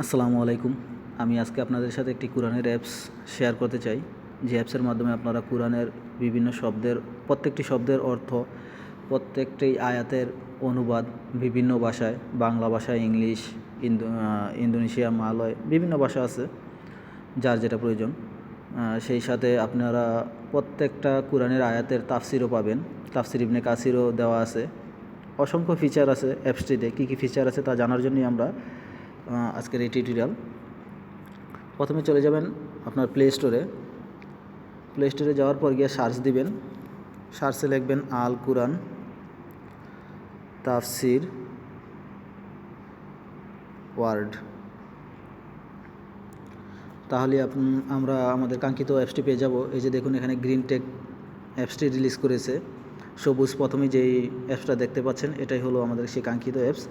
আসসালামু আলাইকুম। আমি আজকে আপনাদের সাথে একটি কোরআনের অ্যাপস শেয়ার করতে চাই। যে অ্যাপসের মাধ্যমে আপনারা কোরআনের বিভিন্ন শব্দের, প্রত্যেকটি শব্দের অর্থ, প্রত্যেকটি আয়াতের অনুবাদ বিভিন্ন ভাষায়, বাংলা ভাষায় ইংলিশ, ইন্দো ইন্দোনেশিয়া, মালয়, বিভিন্ন ভাষা আছে, যার যেটা প্রয়োজন। সেই সাথে আপনারা প্রত্যেকটা কোরআনের আয়াতের তাফসিরও পাবেন। তাফসির ইবনে কাসিরও দেওয়া আছে। অসংখ্য ফিচার আছে অ্যাপসটিতে কী কী ফিচার আছে তা জানার জন্যই আমরা আজকের এই টিউটোরিয়াল প্রথমে চলে যাবেন আপনার প্লে স্টোরে প্লে স্টোরে যাওয়ার পর গিয়ে সার্চ দিবেন। সার্চে লিখবেন আল কুরআন, তাফসির, ওয়ার্ড। তাহলে আমরা আমাদের কাঙ্ক্ষিত অ্যাপসটি পেয়ে যাব। এই যে দেখুন, এখানে গ্রিন টেক অ্যাপসটি রিলিজ করেছে। সবুজ প্রথমে যেই অ্যাপসটা দেখতে পাচ্ছেন, এটাই হলো আমাদের সেই কাঙ্ক্ষিত অ্যাপস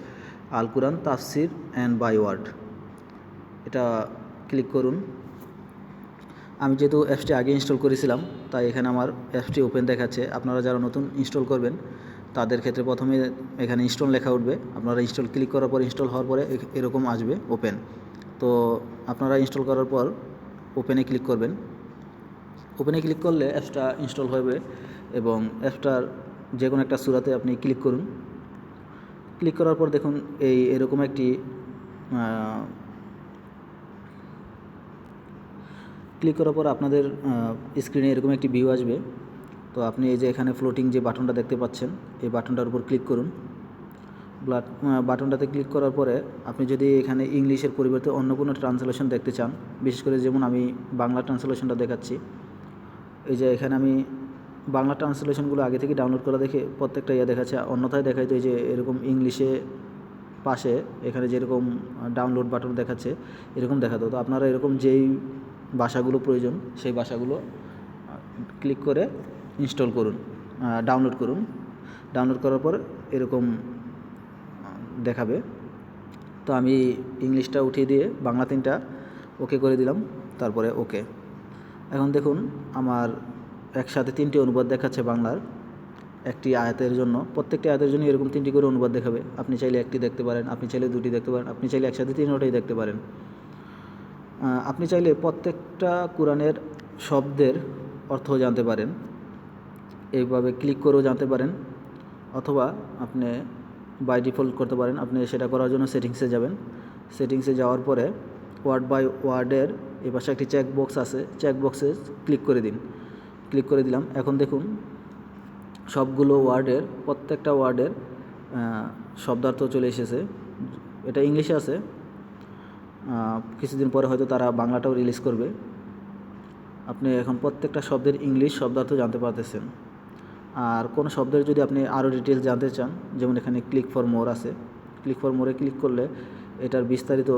আল কুরআন, তাফসির অ্যান্ড বাই ওয়ার্ড এটা ক্লিক করুন। আমি যেহেতু অ্যাপসটি আগে ইনস্টল করেছিলাম, তাই এখানে আমার অ্যাপসটি ওপেন দেখাচ্ছে। আপনারা যারা নতুন ইনস্টল করবেন, তাদের ক্ষেত্রে প্রথমে এখানে ইনস্টল লেখা উঠবে। আপনারা ইনস্টল ক্লিক করার পর ইনস্টল হওয়ার পরে এরকম আসবে ওপেন তো আপনারা ইনস্টল করার পর ওপেনে ক্লিক করবেন। ওপেনে ক্লিক করলে অ্যাপসটা ইনস্টল হবে এবং অ্যাপসটার যে কোনো একটা সুরাতে আপনি ক্লিক করুন। ক্লিক করার পর দেখুন এই এরকম একটি ক্লিক করার পর আপনাদের স্ক্রিনে এরকম একটি ভিউ আসবে। তো আপনি এই যে এখানে ফ্লোটিং যে বাটনটা দেখতে পাচ্ছেন, এই বাটনটার উপর ক্লিক করুন। ব্লাড বাটনটাতে ক্লিক করার পরে আপনি যদি এখানে ইংলিশের পরিবর্তে অন্য কোনো ট্রান্সলেশন দেখতে চান, বিশেষ করে যেমন আমি বাংলা ট্রান্সলেশনটা দেখাচ্ছি। এই যে এখানে আমি বাংলা ট্রান্সলেশনগুলো আগে থেকে ডাউনলোড করা দেখে প্রত্যেকটা ইয়ে দেখাচ্ছে। অন্যথায় দেখাইতো যে এরকম ইংলিশে পাশে এখানে যেরকম ডাউনলোড বাটন দেখাচ্ছে, এরকম দেখাতো। তো আপনারা এরকম যেই ভাষাগুলো প্রয়োজন, সেই ভাষাগুলো ক্লিক করে ইনস্টল করুন ডাউনলোড করুন। ডাউনলোড করার পর এরকম দেখাবে। তো আমি ইংলিশটা উঠিয়ে দিয়ে বাংলা তিনটা ওকে করে দিলাম, তারপরে ওকে। এখন দেখুন, আমার একসাথে তিনটি অনুবাদ দেখাচ্ছে বাংলার একটি আয়াতের জন্য। প্রত্যেকটি আয়াতের জন্য এরকম তিনটি করে অনুবাদ দেখাবে। আপনি চাইলে একটি দেখতে পারেন, আপনি চাইলে দুটি দেখতে পারেন, আপনি চাইলে একসাথে তিনটাই দেখতে পারেন। আপনি চাইলে প্রত্যেকটা কোরআনের শব্দের অর্থ জানতে পারেন। এইভাবে ক্লিক করেও জানতে পারেন। অথবা আপনি বাই ডিফল্ট করতে পারেন। আপনি সেটা করার জন্য সেটিংসে যাবেন। সেটিংসে যাওয়ার পরে ওয়ার্ড বাই ওয়ার্ডের এ পাশে একটি চেক বক্স আছে। চেক বক্সে ক্লিক করে দিন। ক্লিক করে দিলাম। এখন দেখুন, সবগুলো ওয়ার্ডের, প্রত্যেকটা ওয়ার্ডের শব্দার্থ চলে এসেছে। এটা ইংলিশে আছে। কিছুদিন পরে হয়তো তারা বাংলাটাও রিলিজ করবে। আপনি এখন প্রত্যেকটা শব্দের ইংলিশ শব্দার্থ জানতে পারতেছেন। আর কোনো শব্দের যদি আপনি আরও ডিটেলস জানতে চান, যেমন এখানে ক্লিক ফর মোর আছে। ক্লিক ফর মোরে ক্লিক করলে এটার বিস্তারিত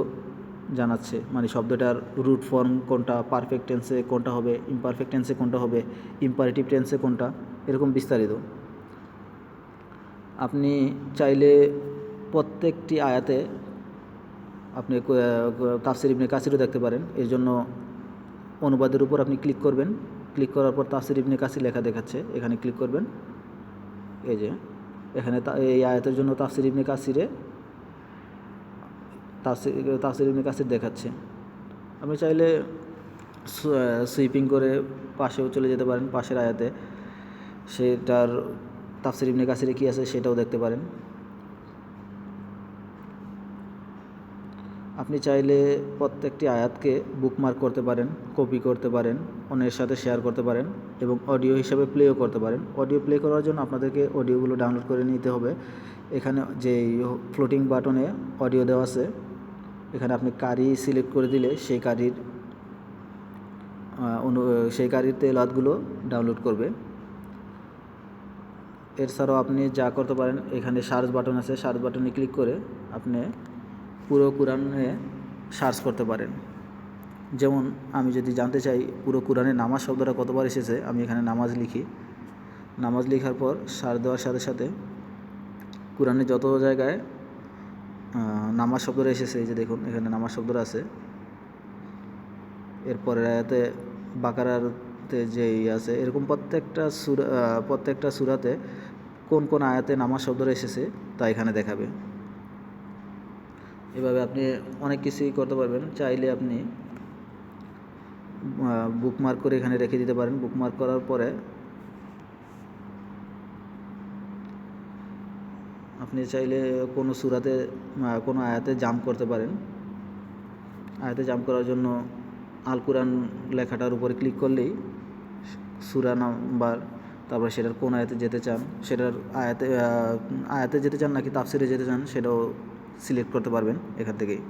জানাচ্ছে মানে শব্দটার রুট ফর্ম কোনটা পারফেক্ট টেন্সে কোনটা হবে ইমপারফেক্ট টেন্সে কোনটা হবে ইম্পারেটিভ টেন্সে কোনটা, এরকম বিস্তারিত। আপনি চাইলে প্রত্যেকটি আয়াতে আপনি তাফসির ইবনে কাসিরও দেখতে পারেন। এর জন্য অনুবাদের উপর আপনি ক্লিক করবেন। ক্লিক করার পর তাফসির ইবনে কাসির লেখা দেখাচ্ছে। এখানে ক্লিক করবেন। এই যে, এখানে এই আয়াতের জন্য তাফসির ইবনে কাসিরে তাফসির ইবনে কাসির দেখাচ্ছে। আপনি চাইলে সুইপিং করে পাশেও চলে যেতে পারেন, পাশের আয়াতে। সেটার তাফসির ইবনে কাসিরে কী আছে সেটাও দেখতে পারেন। আপনি চাইলে প্রত্যেকটি আয়াতকে বুকমার্ক করতে পারেন কপি করতে পারেন, অন্যের সাথে শেয়ার করতে পারেন এবং অডিও হিসাবে প্লেও করতে পারেন। অডিও প্লে করার জন্য আপনাদেরকে অডিওগুলো ডাউনলোড করে নিতে হবে। এখানে যে ফ্লোটিং বাটনে অডিও দেওয়া আছে এখানে আপনি কারি সিলেক্ট করে দিলে সেই কারির অনু- সেই কারির তেলাতগুলো ডাউনলোড করবে। এছাড়াও আপনি যা করতে পারেন, এখানে সার্চ বাটন আছে সার্চ বাটনে ক্লিক করে আপনি পুরো কোরআনে সার্চ করতে পারেন। যেমন আমি যদি জানতে চাই, পুরো কোরআনে নামাজ শব্দটা কতবার এসেছে, আমি এখানে নামাজ লিখি। নামাজ লেখার পর সার দেওয়ার সাথে সাথে কোরআনে যত জায়গায় নামাজ শব্দটা এসেছে, এই যে দেখুন, এখানে নামাজ শব্দটা আছে। এরপরের আয়াতে বাকারাতে যে ই আছে, এরকম প্রত্যেকটা সুরা প্রত্যেকটা সুরাতে কোন কোন আয়াতে নামাজ শব্দটা এসেছে, তা এখানে দেখাবে। এভাবে আপনি অনেক কিছুই করতে পারবেন, চাইলে আপনি বুকমার্ক করে এখানে রেখে দিতে পারেন। বুকমার্ক করার পরে আপনি চাইলে কোনো সুরাতে কোনো আয়াতে জাম্প করতে পারেন। আয়াতে জাম্প করার জন্য আল কোরআন লেখাটার উপরে ক্লিক করলেই সুরা নাম্বার, তারপর সেটার কোন আয়াতে যেতে চান, সেটার আয়াতে আয়াতে যেতে চান নাকি তাফসিরে যেতে চান, সেটাও সিলেক্ট করতে পারবেন এখান থেকেই।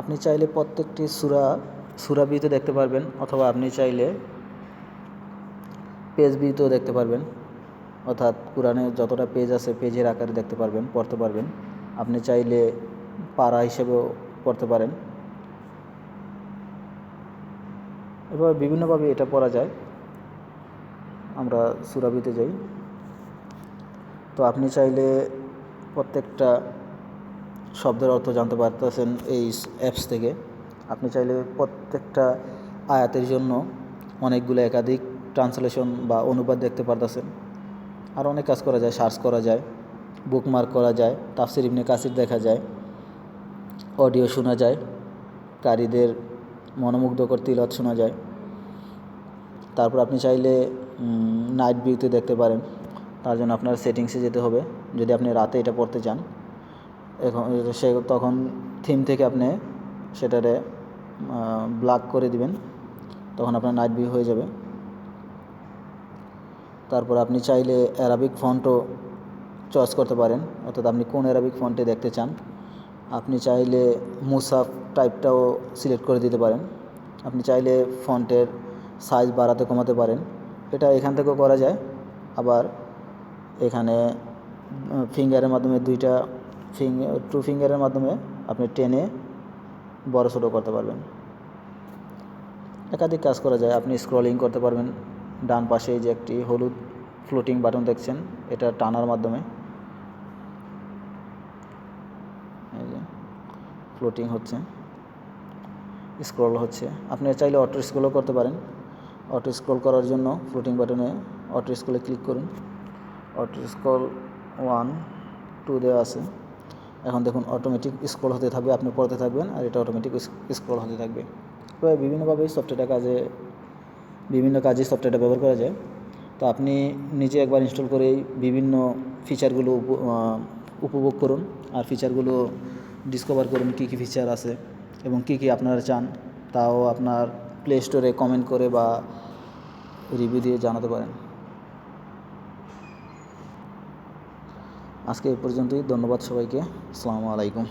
আপনি চাইলে প্রত্যেকটি সুরা সুরা বিতে দেখতে পারবেন, অথবা আপনি চাইলে পেজ বিতেও দেখতে পারবেন। অর্থাৎ কোরআনে যতটা পেজ আছে পেজের আকারে দেখতে পারবেন, পড়তে পারবেন। আপনি চাইলে পারা হিসেবেও পড়তে পারেন। এভাবে বিভিন্নভাবে এটা পড়া যায়। আমরা সুরাবিতে যাই। তো আপনি চাইলে প্রত্যেকটা শব্দের অর্থ জানতে পারতেছেন এই অ্যাপস থেকে। আপনি চাইলে প্রত্যেকটা আয়াতের জন্য অনেকগুলো একাধিক ট্রান্সলেশন বা অনুবাদ দেখতে পারতেছেন। আর অনেক কাজ করা যায়, সার্চ করা যায় বুকমার্ক করা যায়, তাফসির ইবনে কাসির দেখা যায় অডিও শোনা যায়, কারীদের মনোমুগ্ধকর তিলত শোনা যায়। তারপর আপনি চাইলে নাইট ভিউতে দেখতে পারেন। তার জন্য আপনার সেটিংসে যেতে হবে। যদি আপনি রাতে এটা পড়তে চান, এখন সে তখন থিম থেকে আপনি সেটারে ব্ল্যাক করে দিবেন। তখন আপনার নাইট ভিউ হয়ে যাবে। তারপর আপনি চাইলে অ্যারাবিক ফন্টও চয়েস করতে পারেন, অর্থাৎ আপনি কোন অ্যারাবিক ফন্টে দেখতে চান। আপনি চাইলে মুসাফ টাইপটাও সিলেক্ট করে দিতে পারেন। আপনি চাইলে ফন্টের সাইজ বাড়াতে কমাতে পারেন। এটা এখান থেকেও করা যায়। আবার এখানে ফিঙ্গারের মাধ্যমে দুইটা ফিঙ্গার টু ফিঙ্গারের মাধ্যমে আপনি টেনে বড় ছোটো করতে পারবেন। একাধিক কাজ করা যায়। আপনি স্ক্রলিং করতে পারবেন। ডান পাশে যে একটি হলুদ ফ্লোটিং বাটন দেখছেন, এটা টানার মাধ্যমে। ফ্লোটিং হচ্ছে স্ক্রল হচ্ছে। আপনি চাইলে অটো স্ক্রলও করতে পারেন। অটো স্ক্রল করার জন্য ফ্লোটিং বাটনে অটো স্ক্রলে ক্লিক করুন। অটো স্ক্রল ওয়ান টু দেওয়া আছে। এখন দেখুন অটোমেটিক স্ক্রল হতে থাকবে, আপনি পড়তে থাকবেন, আর এটা অটোমেটিক স্ক্রল হতে থাকবে। প্রায় বিভিন্নভাবে সফটওয়্যারটা কাজে বিভিন্ন কাজে সফটওয়্যারটা ব্যবহার করা যায়। তো আপনি নিজে একবার ইনস্টল করেই বিভিন্ন ফিচারগুলো উপ- উপভোগ করুন। আর ফিচারগুলো ডিসকভার করুন কী কী ফিচার আছে এবং কী কী আপনারা চান, তাও আপনার প্লে স্টোরে কমেন্ট করে বা রিভিউ দিয়ে জানাতে পারেন। আজকে এই পর্যন্তই, ধন্যবাদ সবাইকে। আসসালামু আলাইকুম।